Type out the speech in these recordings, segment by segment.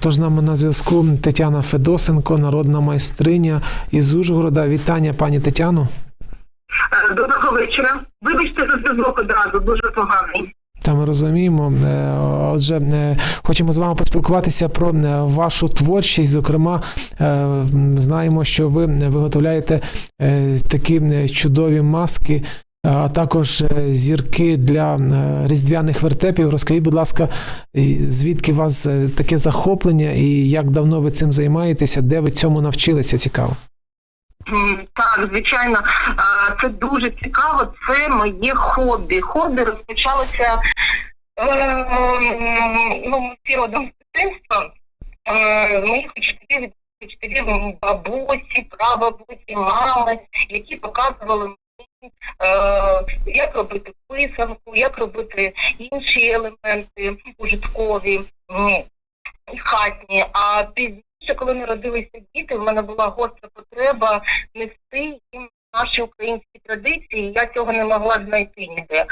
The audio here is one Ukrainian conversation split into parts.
Отож, з нами на зв'язку Тетяна Федосенко, народна майстриня із Ужгорода. Вітання, пані Тетяно. Е, Доброго вечора. Вибачте за зв'язок одразу, дуже поганий. Та ми розуміємо. Е, Отже, е, хочемо з вами поспілкуватися про вашу творчість. Зокрема, знаємо, що ви виготовляєте такі чудові маски, а також е, зірки для е, різдвяних вертепів. Розкажіть, будь ласка, звідки у вас е, таке захоплення і як давно ви цим займаєтеся, де ви цьому навчилися? Цікаво. Так, звичайно, це дуже цікаво. Це моє хобі. Хобі розпочалося ну, всі родом з дитинства. Моїх учителів, учителів бабусі, прабабусі, мами, які показували як робити писанку, як робити інші елементи ужиткові. хатні. А пізніше, коли народилися діти, в мене була гостра потреба нести їм наші українські традиції. Я цього не могла знайти ніде.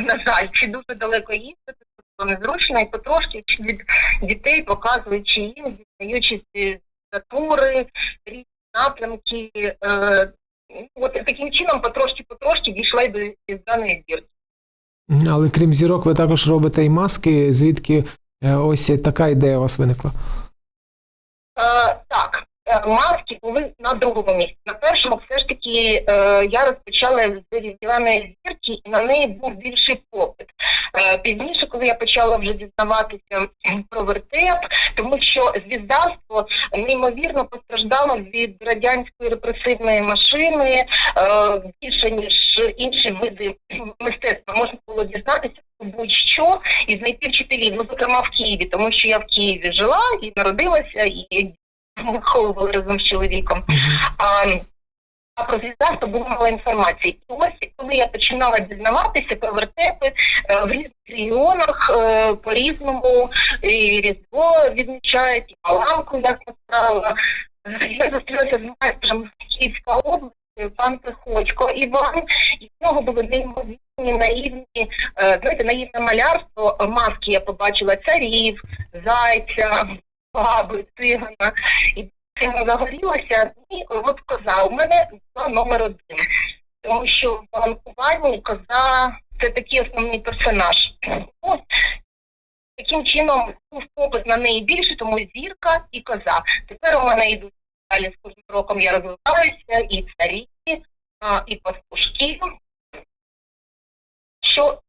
На жаль, чи дуже далеко їздити, було незручно, і потрошки від дітей показуючи їм, дізнаючись натури, різні напрямки. От таким чином потрошки-потрошки дійшла до даної зірки. Але крім зірок, ви також робите і маски. Звідки е, ось така ідея у вас виникла? Е, маски були на другому місці. На першому все ж таки е, я розпочала з різдвяної зірки, і на неї був більший попит. Е, пізніше, коли я почала вже дізнаватися про вертеп, тому що звіздарство неймовірно постраждало від радянської репресивної машини більше ніж інші види мистецтва. Можна було дізнатися будь-що і знайти вчителів, ну зокрема в Києві, тому що я в Києві жила і народилася, і виховувала разом з чоловіком. А, а про звіздарство було мало інформації. І ось коли я починала дізнаватися про вертепи е, в різних регіонах е, по-різному, і Різдво відмічають, і Паланку як справа. Я зустрілася з майстром Київська область, пан Приходько Іван, і в нього були неймовірні, наївні, е, знаєте, наївне малярство. Маски я побачила царів, зайця, баби, цигана. І цим загорілася, і от коза у мене була номер один. Тому що в баланкуванні коза це такий основний персонаж. Ось таким чином був попит на неї більше, тому зірка і коза. Тепер у мене йдуть далі з кожним роком я розвиваюся, і царі, і пастушки. Що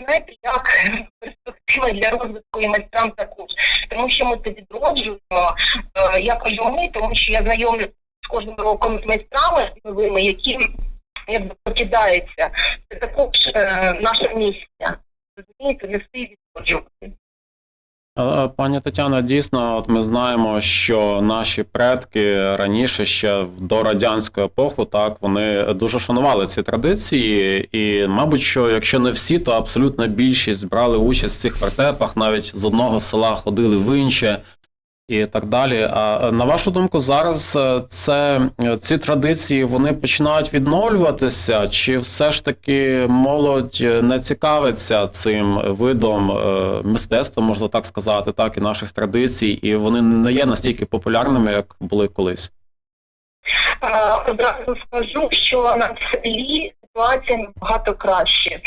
знаєте, як перспектива для розвитку і майстрам також. Тому що ми це відроджуємо. Е, Я кажу ми, тому що я знайомлюся з кожним роком з майстрами новими, які якби покидаються. Це також е, наша місія. Розумієте, нести відроджувати. Е, Пані Тетяна, дійсно, от ми знаємо, що наші предки раніше ще в дорадянську епоху, так вони дуже шанували ці традиції, і, мабуть, що якщо не всі, то абсолютна більшість брали участь в цих вертепах, навіть з одного села ходили в інше і так далі. А е, на вашу думку, зараз е, це е, ці традиції вони починають відновлюватися, чи все ж таки молодь не цікавиться цим видом мистецтва, можна так сказати, так і наших традицій, і вони не є настільки популярними, як були колись. Одразу скажу, що на селі ситуація набагато краще.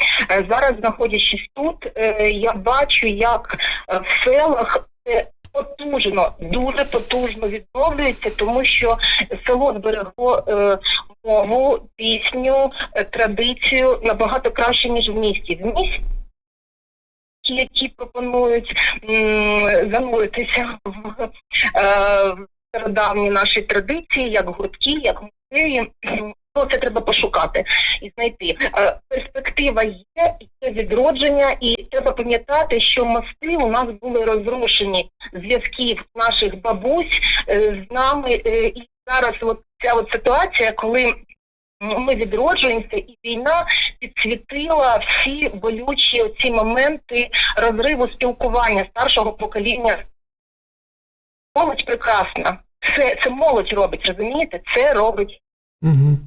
Зараз, знаходячись тут, я бачу, як в селах потужно, дуже потужно відновлюється, тому що село зберегло е, мову, пісню, е, традицію набагато краще, ніж в місті. В місті які пропонують зануритися е, в стародавні наші традиції, як гуртки, як музеї. Ну, це треба пошукати і знайти. Е, Перспектива є, є відродження, і треба пам'ятати, що мости у нас були розрушені зв'язків наших бабусь е, з нами. е, І зараз от ця от ситуація, коли ми відроджуємося, і війна підсвітила всі болючі оці моменти розриву спілкування старшого покоління. Молодь прекрасна. Це, це молодь робить, розумієте? Це робить, Угу.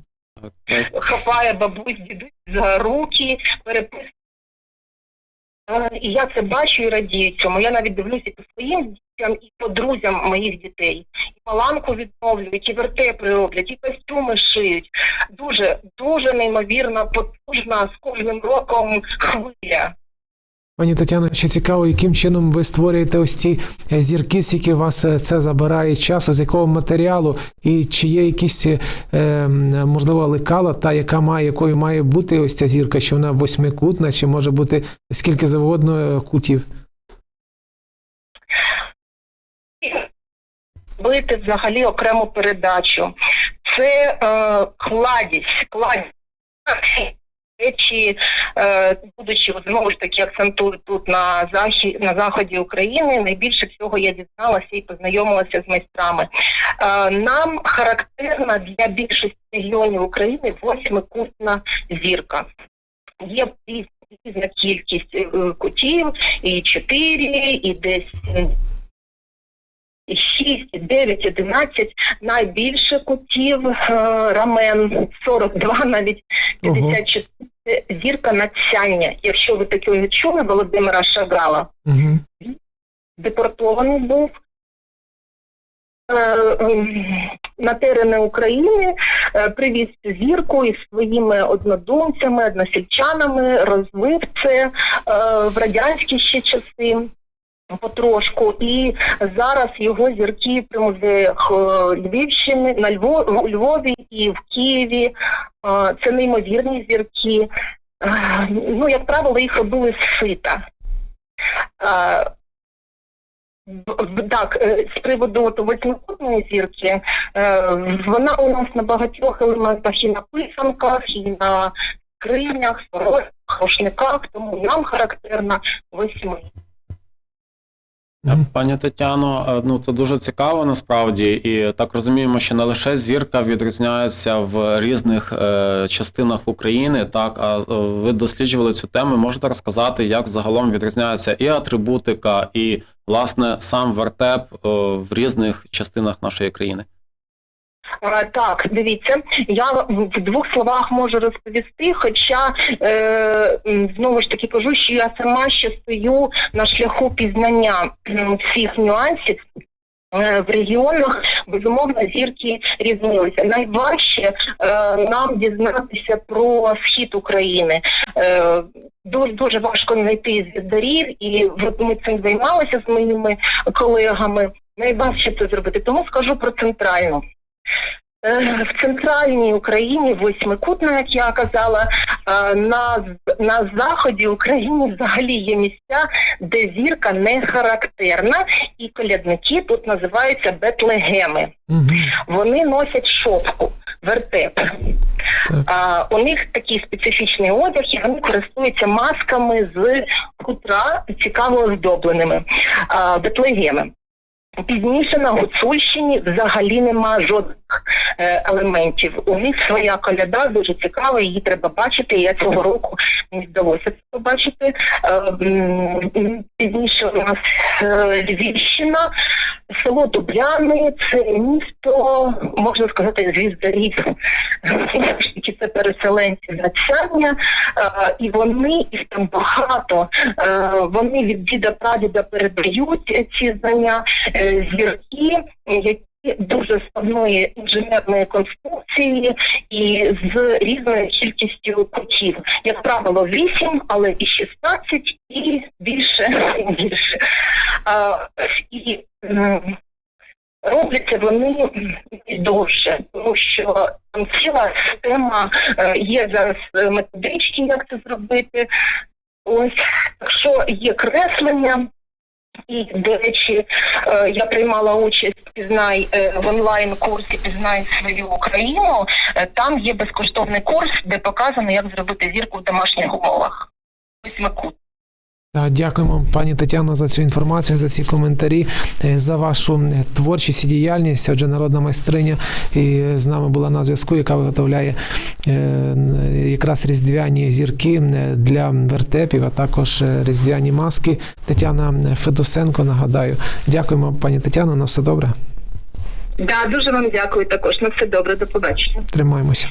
Хапає бабусь, дідусь за руки, переписує І я це бачу і радію цьому. Я навіть дивлюся по своїм дітям і по друзям моїх дітей. І паланку відновлюють, і вертепи роблять, і костюми шиють. Дуже, дуже неймовірно потужна з кожним роком хвиля. Пані Тетяно, ще цікаво, яким чином ви створюєте ось ці е, зірки, скільки у вас е, це забирає часу, з якого матеріалу, і чи є якісь е, можливо лекала, та яка має якою має бути ось ця зірка, чи вона восьмикутна, чи може бути скільки завгодно кутів? Робити взагалі окрему передачу. Це е, кладість, кладість. Речі, будучи знову ж таки акцентую тут на захі, на заході України, найбільше всього я дізналася і познайомилася з майстрами. Е, нам характерна для більшості регіонів України восьмикутна зірка. Є різна кількість е, кутів, і 4, і десь 6, і 9, 11, найбільше кутів е, рамен 42, навіть Ого. 54. Це зірка надсяння. Якщо ви таке чули Володимира Шагала, Угу. депортований був е, ем, на терени України, е, привіз зірку із своїми однодумцями, односельчанами, розвив це е, в радянські ще часи. Потрошку і зараз його зірки при музеях Львівщини на Львов, у Львові і в Києві. Е, Це неймовірні зірки. Е, Ну, як правило, їх робили з сита. Е, Так, з приводу восьмикутної зірки, вона у нас на багатьох елементах і на писанках, і на скринях, сорочках, рушниках, тому нам характерна восьми. Пані Тетяно, е, ну це дуже цікаво насправді, і так розуміємо, що не лише зірка відрізняється в різних е, частинах України, так а е, ви досліджували цю тему. Можете розказати, як загалом відрізняється і атрибутика, і власне сам вертеп е, в різних частинах нашої країни. А, Так, дивіться, я в двох словах можу розповісти, хоча е, знову ж таки кажу, що я сама ще стою на шляху пізнання всіх нюансів. Е, В регіонах безумовно зірки різнилися. Найважче е, нам дізнатися про схід України. Е, дуже дуже важко знайти звіздарів, і ми цим займалися з моїми колегами. Найважче це зробити. Тому скажу про центральну. Е, В центральній Україні восьмикутна, як я казала, е, на, на заході України взагалі є місця, де зірка не характерна, і колядники тут називаються бетлегеми. Угу. Вони носять шопку, вертеп. Так. А, у них такий специфічний одяг, і вони користуються масками з хутра цікаво оздобленими а, бетлегеми. Пізніше на Гуцульщині взагалі нема жодних елементів. У них своя коляда дуже цікава, її треба бачити. Я цього року мені вдалося це побачити. Е, пізніше у нас е, Львівщина, село Дубляни, це місто, можна сказати, звіздарів. Які це переселенці навчання, е, і вони їх там багато. Е, вони від діда прадіда передають ці знання е, зірки, е, які дуже складної інженерної конструкції і з різною кількістю кутів. Як правило, 8, але і 16, і більше і більше. А, і робляться вони довше, тому що там ціла система е, є зараз методички, як це зробити. Ось, так що є креслення. І, до речі, е, я приймала участь пізнай е, в онлайн-курсі Пізнай свою Україну. Е, Там є безкоштовний курс, де показано, як зробити зірку в домашніх умовах. Восьмикут. Дякуємо, пані Тетяно, за цю інформацію, за ці коментарі, е, за вашу е, творчість і діяльність. Отже, народна майстриня і з нами була на зв'язку, яка виготовляє е, якраз різдвяні зірки для вертепів, а також різдвяні маски. Тетяна Федосенко. Нагадаю, дякуємо, пані Тетяно. На все добре. Да, дуже вам дякую також. На все добре, до побачення. Тримаємося.